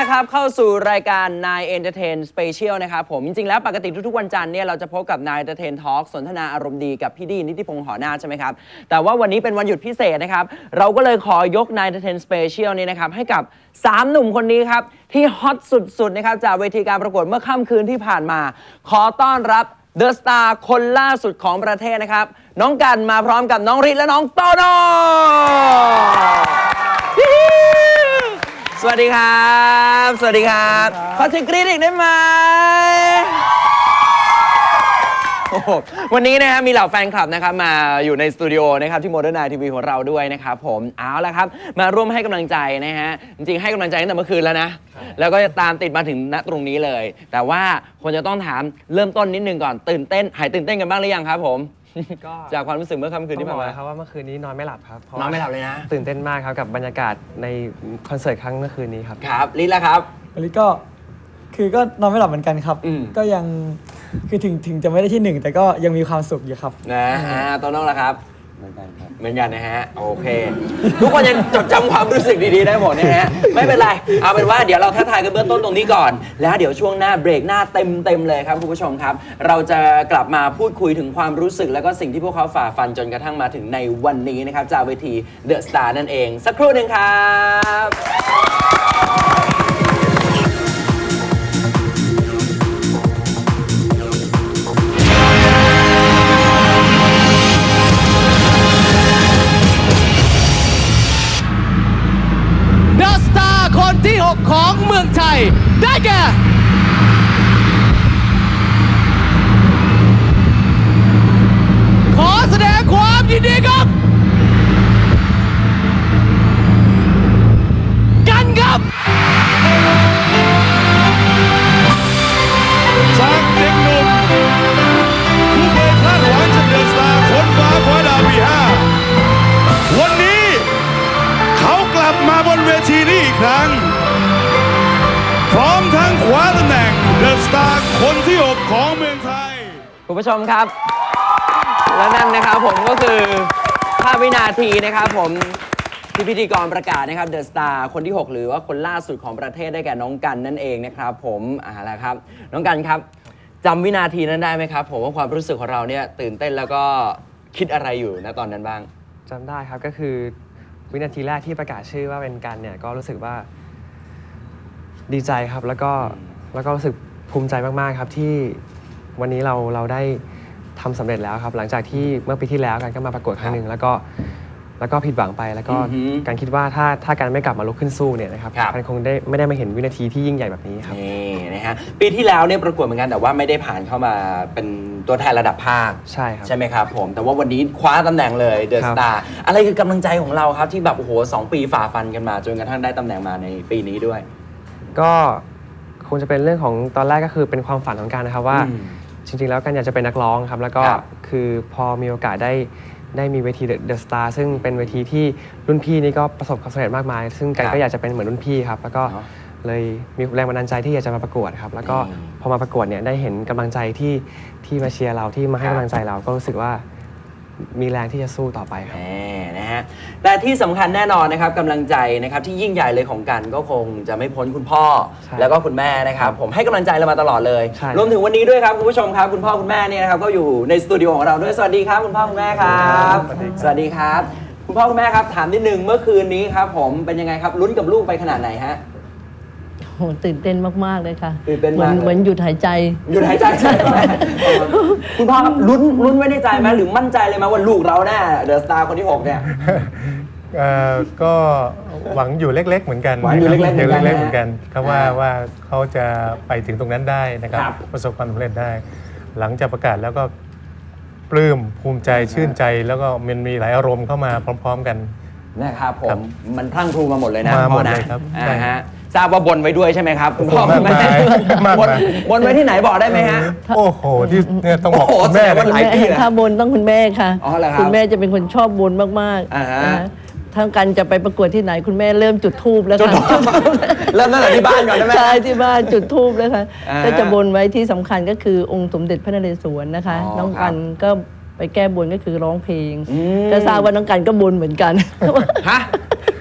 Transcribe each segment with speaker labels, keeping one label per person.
Speaker 1: นะครับเข้าสู่รายการ Nine Entertain Special นะครับผม จริงๆ แล้วปกติทุกๆ วันจันทร์เนี่ยเราจะพบกับ Nine Entertain Talk สนทนาอารมณ์ดีกับพี่ดีนิติพงษ์หอนาถใช่ไหมครับ แต่ว่าวันนี้เป็นวันหยุดพิเศษนะครับ เราก็เลยขอยก Nine Entertain Special นี้นะครับ ให้กับ 3 หนุ่มคนนี้ครับ ที่ฮอตสุดๆนะครับจากเวทีการประกวดเมื่อค่ำคืนที่ผ่านมา ขอต้อนรับเดอะสตาร์คนล่าสุดของประเทศนะครับ น้องกันมาพร้อมกับน้องริและน้องโตโน่ สวัสดีครับ สวัสดีครับ ขอเสียงกรี๊ดอีกได้ไหมโอ้โหวันนี้นะฮะมีเหล่าแฟนคลับนะครับมาอยู่ในสตูดิโอนะครับที่โมเดิร์นไนทีวีของเราด้วยนะครับผมเอาละครับ มาร่วมให้กำลังใจนะฮะจริงๆให้กำลังใจตั้งแต่เมื่อคืนแล้วนะ แล้วก็ตามติดมาถึงณตรงนี้เลย แต่ว่าคนจะต้องถามเริ่มต้นนิดนึงก่อนตื่นเต้นหายตื่นเต้นกันบ้างหรือยังครับผม
Speaker 2: ก็
Speaker 1: จากความรู้สึกเมื่อค่ำคืน
Speaker 2: ต้อ
Speaker 1: ที่
Speaker 2: งบ
Speaker 1: ผ่า
Speaker 2: อนก
Speaker 1: มา
Speaker 2: เลยครับว่าเมื่อคืนนี้นอนไม่หลับครับพราะ
Speaker 1: นอนไม่หลับเลยนะ
Speaker 2: ตื่นเต้นมากครับกับบรรยากาศในคอนเสิร์ตครั้งเมื่อคืนนี้ครับ
Speaker 1: ครับลิลล่ะครับ
Speaker 3: อันนี้ก็คือก็นอนไม่หลับเหมือนกันครับ
Speaker 1: อืม
Speaker 3: ก็ยังคือถึงถึงจะไม่ได้ที่หนึ่งแต่ก็ยังมีความสุขอยู่ครับ
Speaker 1: นะอ่าโตโน่ล่ะครับ เหมือนกันครับ เหมือนกันนะฮะ โอเค ทุกคนยังจดจำความรู้สึกดีๆได้หมดนะฮะ ไม่เป็นไร เอาเป็นว่าเดี๋ยวเราทักทายกันเบื้องต้นตรงนี้ก่อน แล้วเดี๋ยวช่วงหน้าเบรกหน้าเต็มเต็มๆเลยครับคุณผู้ชมครับ เราจะกลับมาพูดคุยถึงความรู้สึก แล้วก็สิ่งที่พวกเขาฝ่าฟันจนกระทั่งมาถึงในวันนี้นะครับจากเวทีเดอะสตาร์นั่นเอง สักครู่หนึ่งครับ
Speaker 4: เวทีนี้อีกครั้ง พร้อมทั้งคว้าตำแหน่งเดอะสตาร์คนที่6ของเมืองไทย
Speaker 1: คุณผู้ชมครับ และนั่นนะครับผมก็คือภาพวินาทีนะครับผมที่พิธีกรประกาศนะครับเดอะสตาร์คนที่ 6 หรือว่าคนล่าสุดของประเทศได้แก่น้องกันนั่นเองนะครับผมอ่าละครับ น้องกันครับจำวินาทีนั้นได้ไหมครับ ผมว่าความรู้สึกของเราเนี่ยตื่นเต้นแล้วก็คิดอะไรอยู่ณตอนนั้นบ้าง
Speaker 2: จำได้ครับก็คือ วินาทีแรกที่ประกาศชื่อว่าเป็นกันเนี่ยก็รู้สึกว่าดีใจครับ แล้วก็แล้วก็รู้สึกภูมิใจมากๆครับที่วันนี้เราเราได้ทำสำเร็จแล้วครับ หลังจากที่เมื่อปีที่แล้วกันก็มาประกวดครั้งหนึ่งแล้วก็ แล้วก็ผิดหวังไปแล้วก็
Speaker 1: อือหือ
Speaker 2: การคิดว่าถ้าถ้าการไม่กลับมาลุกขึ้นสู้เนี่ยนะครับ
Speaker 1: ครับ
Speaker 2: การคงได้ไม่ได้มาเห็นวินาทีที่ยิ่งใหญ่แบบนี้ครับ
Speaker 1: นี่นะฮะปีที่แล้วเนี่ยประกวดเหมือนกันแต่ว่าไม่ได้ผ่านเข้ามาเป็นตัวแทนระดับภาค
Speaker 2: ใช่ครับ
Speaker 1: ใช่ไหมครับผม แต่ว่าวันนี้คว้าตำแหน่งเลยเดอะ
Speaker 2: ค
Speaker 1: ส
Speaker 2: รับ
Speaker 1: ตาร์อะไรคือกำลังใจของเราครับ ที่แบบโอ้โหสองปีฝ่าฟันกันมา จนกระทั่งได้ตำแหน่งมาในปีนี้ด้วย
Speaker 2: ก็คงจะเป็นเรื่องของตอนแรกก็คือเป็นความฝันของการนะครับว่า
Speaker 1: อืม
Speaker 2: จริงๆแล้วกันอยากจะเป็นนักร้องครับ แล้วก็
Speaker 1: ครับ
Speaker 2: คือพอมีโอกาสได้ ได้มีเวทีเดอะสตาร์ซึ่งเป็นเวทีที่รุ่นพี่นี่ก็ประสบความสำเร็จมากมาย ซึ่งกัน
Speaker 1: ครับ
Speaker 2: ก็อยากจะเป็นเหมือนรุ่นพี่ครับแล้วก็
Speaker 1: เนอะ
Speaker 2: เลยมีแรงบันดาลใจที่อยากจะมาประกวดครับแล้วก็
Speaker 1: อืม
Speaker 2: พอมาประกวดเนี่ยได้เห็นกำลังใจที่ที่มาเชียร์เราที่มาให้
Speaker 1: ครับ
Speaker 2: กำลังใจเราก็รู้สึกว่า มีแรงที่จะสู้ต่อไปครับ
Speaker 1: แหมนะฮะแต่ที่สำคัญแน่นอนนะครับกำลังใจนะครับที่ยิ่งใหญ่เลยของกันก็คงจะไม่พ้นคุณพ่อ
Speaker 2: ใช่
Speaker 1: แล้วก็คุณแม่นะครับผมให้กำลังใจเรามาตลอดเลย
Speaker 2: ใช่
Speaker 1: รวมถึงวันนี้ด้วยครับคุณผู้ชมครับ คุณพ่อคุณแม่เนี่ยนะครับก็อยู่ในสตูดิโอของเราด้วยสวัสดีครับคุณพ่อคุณแม่ครับ สวัสดีครับ คุณพ่อคุณแม่ครับถามนิดนึงเมื่อคืนนี้ครับผมเป็นยังไงครับลุ้นกับลูกไปขนาดไหนฮะ
Speaker 5: โอ้โหตื่นเต้นมาก ๆ เลยค่ะ
Speaker 1: ตื่นเต้น
Speaker 5: เหมื
Speaker 1: มากเลย
Speaker 5: เหมือนหยุดหายใจ
Speaker 1: หยุดหายใจใช่ไหมคุณพ่อครับลุ้นลุ้นไว้ในใจไหมหรือมั่นใจเลยไหมว่าลูกเราแน่เดอะสตาร์คนที่หกเนี่ย
Speaker 6: เอ่อก็หวังอยู่เล็ก ๆ เหมือนกัน
Speaker 1: หวังอยู่เล็กๆเหมือนกัน
Speaker 6: เล็กๆเหมือนกันครับว่า
Speaker 1: อ่า
Speaker 6: ว่าเขาจะไปถึงตรงนั้นได้นะครับ
Speaker 1: ครับ
Speaker 6: ประสบความสำเร็จได้ หลังจากประกาศแล้วก็ปลื้มภูมิใจชื่นใจ แล้วก็มันมีหลายอารมณ์เข้ามาพร้อม ๆ กัน
Speaker 1: นะครับผ
Speaker 6: ครั
Speaker 1: ม
Speaker 6: บ
Speaker 1: มันพรั่งพรูมาหมดเลยนะ
Speaker 6: มาหมด
Speaker 1: พ่อนะ
Speaker 6: เลยครับ
Speaker 1: อ่า
Speaker 6: ใช่
Speaker 1: ฮะ ทราบว่าบนไว้ด้วยใช่ไหมครับคุณพ่อ
Speaker 6: มากมายมาก
Speaker 1: บน
Speaker 6: มาย
Speaker 1: บนไว้ที่ไหนบอกได้ไหมฮะ
Speaker 6: โอ้โห ที่เนี่ยต้องบอก
Speaker 1: โอ้โห
Speaker 6: คุณแม่
Speaker 1: แสดงว่า
Speaker 6: เลย
Speaker 1: หลายปีแล้ว
Speaker 5: ถ้าบนต้องคุณแม่ค่ะ
Speaker 1: อ๋อเหรอครับ
Speaker 5: คุณแม่จะเป็นคนชอบบนมาก
Speaker 1: อ่าฮะ
Speaker 5: นทั้งกันจะไปประกวดที่ไหนคุณแม่เริ่มจุดทูบแล้ว
Speaker 1: จน
Speaker 5: ค่ะ
Speaker 1: เริ่มตั้งแต่ที่บ้านก่อนได้ไหม
Speaker 5: ใช่ที่บ้านจุดทูบแล้วค่ะ
Speaker 1: อ่าฮะ
Speaker 5: ก็จะบนไว้ที่สำคัญก็คือองค์สมเด็จพระนเรศวรนะคะ
Speaker 1: อ๋อ
Speaker 5: น้อง
Speaker 1: ครั
Speaker 5: กับนก็ไปแก้บนก็คือร้องเพลง
Speaker 1: อืม
Speaker 5: ก็ทราบว่าน้องกันก็บนเหมือนกัน
Speaker 1: ฮะ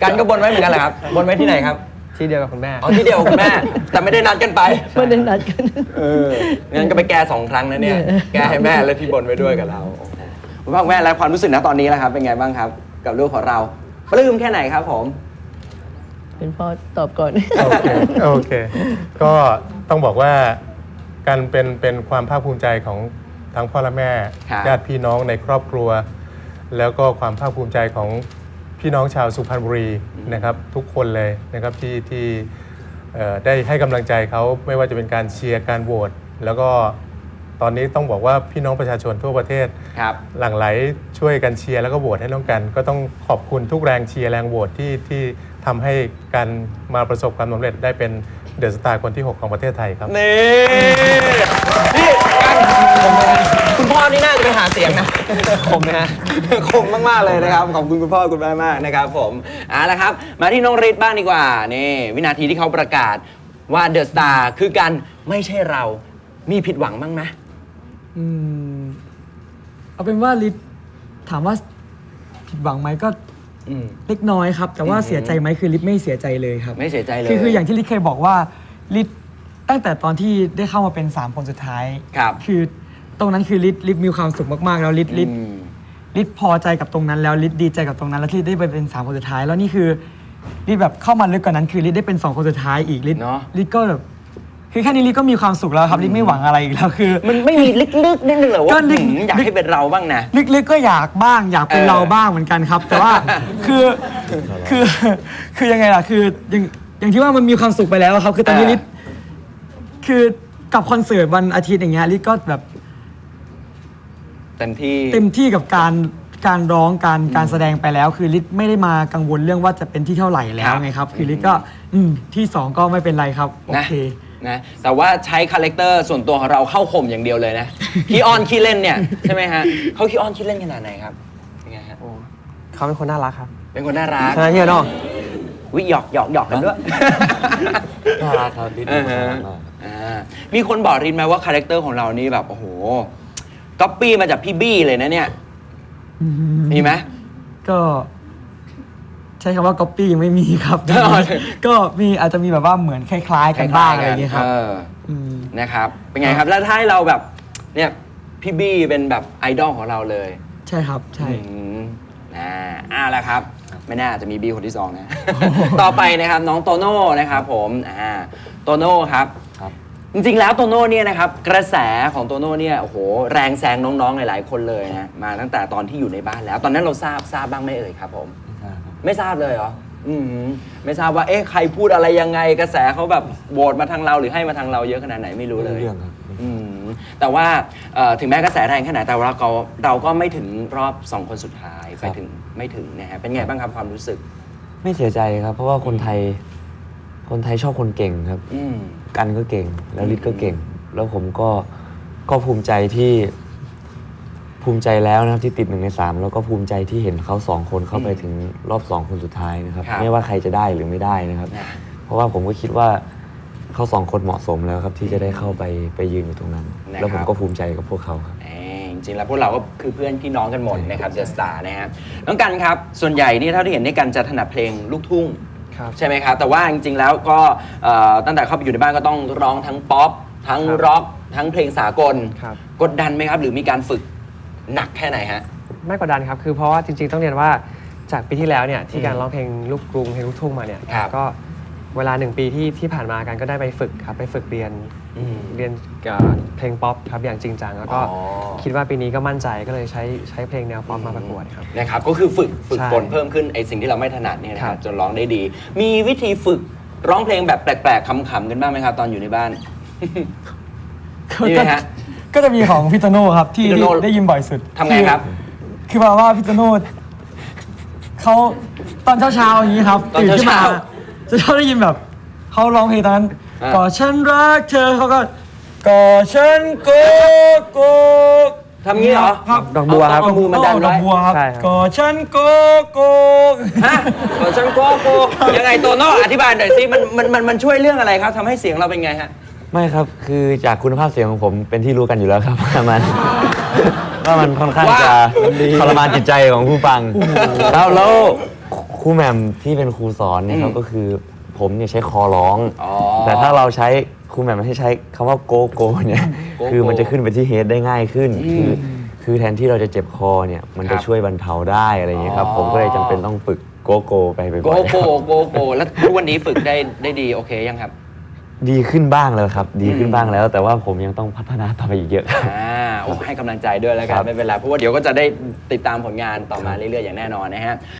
Speaker 1: การก็บนไว้เหมือนกันเหรอครับ บนไว้ที่ไหนครับ
Speaker 2: ที่เดียวกับคุณแม่
Speaker 1: อ๋อที่เดียวคุณแม่ แต่ไม่ได้นัดกันไป
Speaker 5: ไม่ได้นัดกัน
Speaker 1: เอองั้นก็ไปแก้สองครั้งนะเนี่ย แก้ให้แม่และที่บนไว้ด้วยกับเราคุณพ่อคุณแม่และความรู้สึกนะตอนนี้แล้วครับ เป็นไงบ้างครับ กับลูกของเราปลื้มแค่ไหนครับ ผม
Speaker 5: เป็นพ่อตอบก่อน
Speaker 6: โอเคโอเค ก็ต้องบอกว่าการเป็นเป็นความภาคภูมิใจของทั้งพ่อและแม่
Speaker 1: ครับ
Speaker 6: ญาติพี่น้องในครอบครัว แล้วก็ความภาคภูมิใจของ พี่น้องชาวสุพรรณบุรีนะครับทุกคนเลยนะครับที่ที่เอ่อได้ให้กำลังใจเขาไม่ว่าจะเป็นการเชียร์การโหวตแล้วก็ตอนนี้ต้องบอกว่าพี่น้องประชาชนทั่วประเทศ
Speaker 1: ครับ
Speaker 6: หลั่งไหลช่วยกันเชียร์แล้วก็โหวตให้น้องกัน ก็ต้องขอบคุณทุกแรงเชียร์แรงโหวตที่ที่ทำให้การมาประสบความสำเร็จได้เป็นเดอะสตาร์คนที่ 6 ของประเทศไทยครับ
Speaker 1: นี่นี่ หาเสียงนะ คมนะฮะ คมมากๆเลยนะครับ ขอบคุณคุณพ่อคุณแม่มากนะครับผมเอาละครับ มาที่น้องฤทธิ์บ้างดีกว่า นี่วินาทีที่เขาประกาศว่าเดอะสตาร์คือการไม่ใช่เรา มีผิดหวังบ้างไหม
Speaker 3: อืมเอาเป็นว่าลิศถามว่าผิดหวังไหมก็
Speaker 1: อืม
Speaker 3: เล็กน้อยครับ แต่ว่า
Speaker 1: อืม
Speaker 3: เสียใจไหมคือลิศไม่เสียใจเลยครับ
Speaker 1: ไม่เสียใจเลย
Speaker 3: คือคืออย่างที่ลิศเคยบอกว่าลิศตั้งแต่ตอนที่ได้เข้ามาเป็น 3 คนสุดท้าย
Speaker 1: ครับ
Speaker 3: คือ ตรงนั้นคือลิศลิศมีความสุขมากๆ แล้วลิศลิศ
Speaker 1: อืม
Speaker 3: ลิศพอใจกับตรงนั้นแล้วลิศดีใจกับตรงนั้น แล้วที่ได้ไปเป็นสามคนสุดท้าย แล้วนี่คือลิศแบบเข้ามาลึกกว่านั้นคือลิศได้เป็นสองคนสุดท้ายอีกลิศ
Speaker 1: เนอะ
Speaker 3: ลิศก็แบบคือแค่นี้ลิศก็มีความสุขแล้วครับลิศไม่หวังอะไรอีกแล้วคือ
Speaker 1: มันไม่มีลึกๆนิดนึงเหรอ
Speaker 3: ก็
Speaker 1: ว่า
Speaker 3: ลึก
Speaker 1: หืมอยากให้เป็นเราบ้างนะ
Speaker 3: ลึกๆก็อยากบ้างอยากเป็น
Speaker 1: เออ
Speaker 3: เราบ้างเหมือนกันครับ แต่ว่าคือคือคือยังไงล่ะคืออย่างอย่างที่ว่ามันมีความสุขไปแล้วอะครับ คือตอนนี้ลิศคือกับคอนเสิร์ตวันอาทิตย์อย่างเงี้ยลิศก็แบบ
Speaker 1: เต็มที่
Speaker 3: เต็มที่กับการการร้องการการแสดงไปแล้ว คือลิศไม่ได้มากังวลเรื่องว่าจะเป็นที่เท่าไหร่แล้
Speaker 1: ควรับ
Speaker 3: ไงครับ คือลิศก็อืมที่สองก็ไม่เป็นไรครับโอ
Speaker 1: นะ
Speaker 3: เค
Speaker 1: นะแต่ว่าใช้คาแรคเตอร์ส่วนตัวของเราเข้าข่มอย่างเดียวเลยนะ ขี้อ้อนขี้เล่นเนี่ย ใช่ไหมฮะเขาขี้อ้อนขี้เล่นขนาดไหนครับยังไงฮะ
Speaker 2: เขาเป็นคนน่ารักครับ
Speaker 1: เป็นคนน่ารัก
Speaker 2: ใช่ไหมพี่โน่
Speaker 1: วิหยอกหยอกหยอกกันด้วย
Speaker 7: น่ารักครับดิส
Speaker 1: เอ
Speaker 7: นี
Speaker 1: อ
Speaker 7: ย์
Speaker 1: ฮะ
Speaker 7: น่ารักมาก
Speaker 1: อ่ามีคนบอกรินไหมว่าคาแรคเตอร์ของเรานี่แบบ โอ้โห ก๊อปปี้มาจากพี่บี้เลยนะเนี่ย มีไหม
Speaker 3: ก็ ใช้คำว่าก๊อปปี้ยังไม่มีครับ
Speaker 1: อ๋อ
Speaker 3: ก็มีอาจจะมีแบบว่าเหมือนคล้ายๆ กันบ้างอะไรอย่างเงี้ยครับ
Speaker 1: เออ
Speaker 3: ม
Speaker 1: นะครับ เป็นไงครับ แล้วถ้าให้เราแบบ เนี่ยพี่บี้เป็นแบบไอดอลของเราเลย
Speaker 3: ใช่ครับใช่
Speaker 1: อืมนะอ่าแล้วครับ ไม่น่าจะมีบีคนที่สองนะ ต่อไปนะครับ น้องโตโน่นะครับ ผมอ่าโตโน่ครับ
Speaker 7: ครับ
Speaker 1: จริงๆ แล้วโตโน่เนี่ยนะครับกระแสของโตโน่เนี่ยโอ้โหแรงแซงน้องๆ หลายๆ คนเลยนะมาตั้งแต่ตอนที่อยู่ในบ้านแล้ว ตอนนั้นเราทราบทราบบ้างไหมเอ่ยครับผมไม่ทราบเลยเหรออืมไม่ทราบว่าเอ๊ะใครพูดอะไรยังไงกระแสเขาแบบโหวตมาทางเราหรือให้มาทางเราเยอะขนาดไหนไม่รู้เลย
Speaker 7: ไม่รู้เรื่องครับ
Speaker 1: อืมแต่ว่าเอ่อถึงแม้กระแสแรงขนาดแต่ว่าเราเราก็ไม่ถึงรอบสองคนสุดท้ายไปถึงไม่ถึงนะฮะเป็นไงบ้างครับความรู้สึก
Speaker 7: ไม่เสียใจครับ เพราะว่าคนไทย คนไทยชอบคนเก่งครับ
Speaker 1: อืม
Speaker 7: กันก็เก่ง แล้วลิศก็เก่ง แล้วผมก็ก็ภูมิใจที่ภูมิใจแล้วนะครับที่ติดหนึ่งในสามแล้วก็ภูมิใจที่เห็นเขาสองคนเข้าไปถึงรอบสองคนสุดท้ายนะครับ
Speaker 1: ครับ
Speaker 7: ไม่ว่าใครจะได้หรือไม่ได้นะครับ
Speaker 1: นะ
Speaker 7: เพราะว่าผมก็คิดว่าเขาสองคนเหมาะสมแล้วครับ ที่จะได้เข้าไปไปยืนอยู่ตรงนั้น
Speaker 1: นะครับ
Speaker 7: แล้วผมก็ภูมิใจกับพวกเขาครับ
Speaker 1: เอ้ยจริงๆแล้วพวกเราก็คือเพื่อนพี่น้องกันหมดนะครับเดอะสตาร์นะฮะน้องกันครับ ส่วนใหญ่นี่เท่าที่เห็นในกันจะถนัดเพลงลูกทุ่ง
Speaker 2: ครับ
Speaker 1: ใช่ไหมครับ แต่ว่าจริง ๆ แล้วก็เอ่อตั้งแต่เข้าไปอยู่ในบ้านก็ต้องร้องทั้งป๊อปทั้ง
Speaker 2: ครับ
Speaker 1: ร็อก ทั้งเพลงสากล
Speaker 2: ครับ
Speaker 1: กดดันไหมครับ หรือมีการฝึกหนักแค่ไหนฮะ
Speaker 2: ไม่กดดันครับ คือเพราะว่าจริงๆต้องเรียนว่าจากปีที่แล้วเนี่ยที่การ
Speaker 1: อืม
Speaker 2: ร้องเพลงลูกกรุงเพลงลูกทุ่งมาเนี่ย
Speaker 1: ครับ
Speaker 2: ก็เวลาหนึ่งปีที่ที่ผ่านมากันก็ได้ไปฝึกครับไปฝึกเรียน
Speaker 1: อืม
Speaker 2: เรียนเอ่อเพลงป๊อปครับอย่างจริงจังแล้วก็
Speaker 1: อ๋อ
Speaker 2: คิดว่าปีนี้ก็มั่นใจก็เลยใช่ใช้เพลงแนวป๊อปมาประกวดครับ
Speaker 1: นะครับก็คือฝึกฝึก
Speaker 2: ใช่
Speaker 1: ฝนเพิ่มขึ้นไอสิ่งที่เราไม่ถนัดเนี่ยนะค
Speaker 2: ครั
Speaker 1: รับบ จนร้องได้ดี มีวิธีฝึกร้องเพลงแบบแปลกๆขำๆกันบ้างไหมครับตอนอยู่ในบ้านมีไหมฮะ
Speaker 3: ก็จะมีของพี่โตโน่ครับที่
Speaker 1: พี่โตโน่
Speaker 3: ที่ได้ยินบ่อยสุด
Speaker 1: ทำไงครับ
Speaker 3: อคือแบบว่าพี่โตโน่เขาตอนเช้าๆอย่างนี้ครับ
Speaker 1: ตอน
Speaker 3: ตื่นขึ้นมา
Speaker 1: เช้า
Speaker 3: จะชอบได้ยินแบบเขาร้องเพลงตอนนั้น
Speaker 1: อ่า
Speaker 3: ก่อฉันรักเธอเขาก็ก่อฉันโกโก
Speaker 1: ทำงี้เหรอ
Speaker 3: ครับ
Speaker 2: ดอกบัวครับ
Speaker 1: เอามือมาดัน
Speaker 3: ดอ
Speaker 1: ไว้
Speaker 3: กบัวครับ
Speaker 2: ใช่ครับ
Speaker 3: ก่อฉันโกโก
Speaker 1: ฮะขอฉันโกโกยังไงโตโน่อธิบายหน่อยสิมันมันมันมันช่วยเรื่องอะไรครับทำให้เสียงเราเป็นไงฮะ
Speaker 7: ไม่ครับ คือจากคุณภาพเสียงของผมเป็นที่รู้กันอยู่แล้วครับ ว่ามันว่ามันค่อนข้างจะ
Speaker 1: ว่า
Speaker 7: ทรมานจิตใจของผู้ฟัง แล้วแล้วครูแหม่มที่เป็นครูสอนเนี่ยครับก็คือ ผผมเนี่ยใช้คอร้อง
Speaker 1: อ๋อ
Speaker 7: แต่ถ้าเราใช้ครูแหม่มให้ใช้คำว่าโกโกเนี่ย
Speaker 1: โกโก
Speaker 7: คือมันจะขึ้นไปที่เฮดได้ง่ายขึ้น
Speaker 1: อืม
Speaker 7: คือ คือแทนที่เราจะเจ็บคอเนี่ย มัน
Speaker 1: ครั
Speaker 7: จะ
Speaker 1: บ
Speaker 7: ช่วยบรรเทาได้อะไรอย่างเงี้ยครับ
Speaker 1: อ๋อ
Speaker 7: ผมก็เลยจำเป็นต้องฝึกโกโกไปบ่อยๆ
Speaker 1: โกโก้
Speaker 7: ครับ
Speaker 1: โกโก้แล้วทุกวันนี้ฝึกได้ได้ดีโอเคยังครับ
Speaker 7: ดีขึ้นบ้างแล้วครับ ดีขึ้
Speaker 1: อื
Speaker 7: น
Speaker 1: ม
Speaker 7: บ้างแล้ว แต่ว่าผมยังต้องพัฒนาต่อไปอีกเยอะครับ
Speaker 1: อ่าโอ้ให้กำลังใจด้วยแล้วกั
Speaker 7: ครั
Speaker 1: น
Speaker 7: บ
Speaker 1: ไม่เป็นไรเพราะว่าเดี๋ยวก็จะได้ติดตามผลงานต่อมาเรื่อยๆอย่างแน่นอนนะฮะ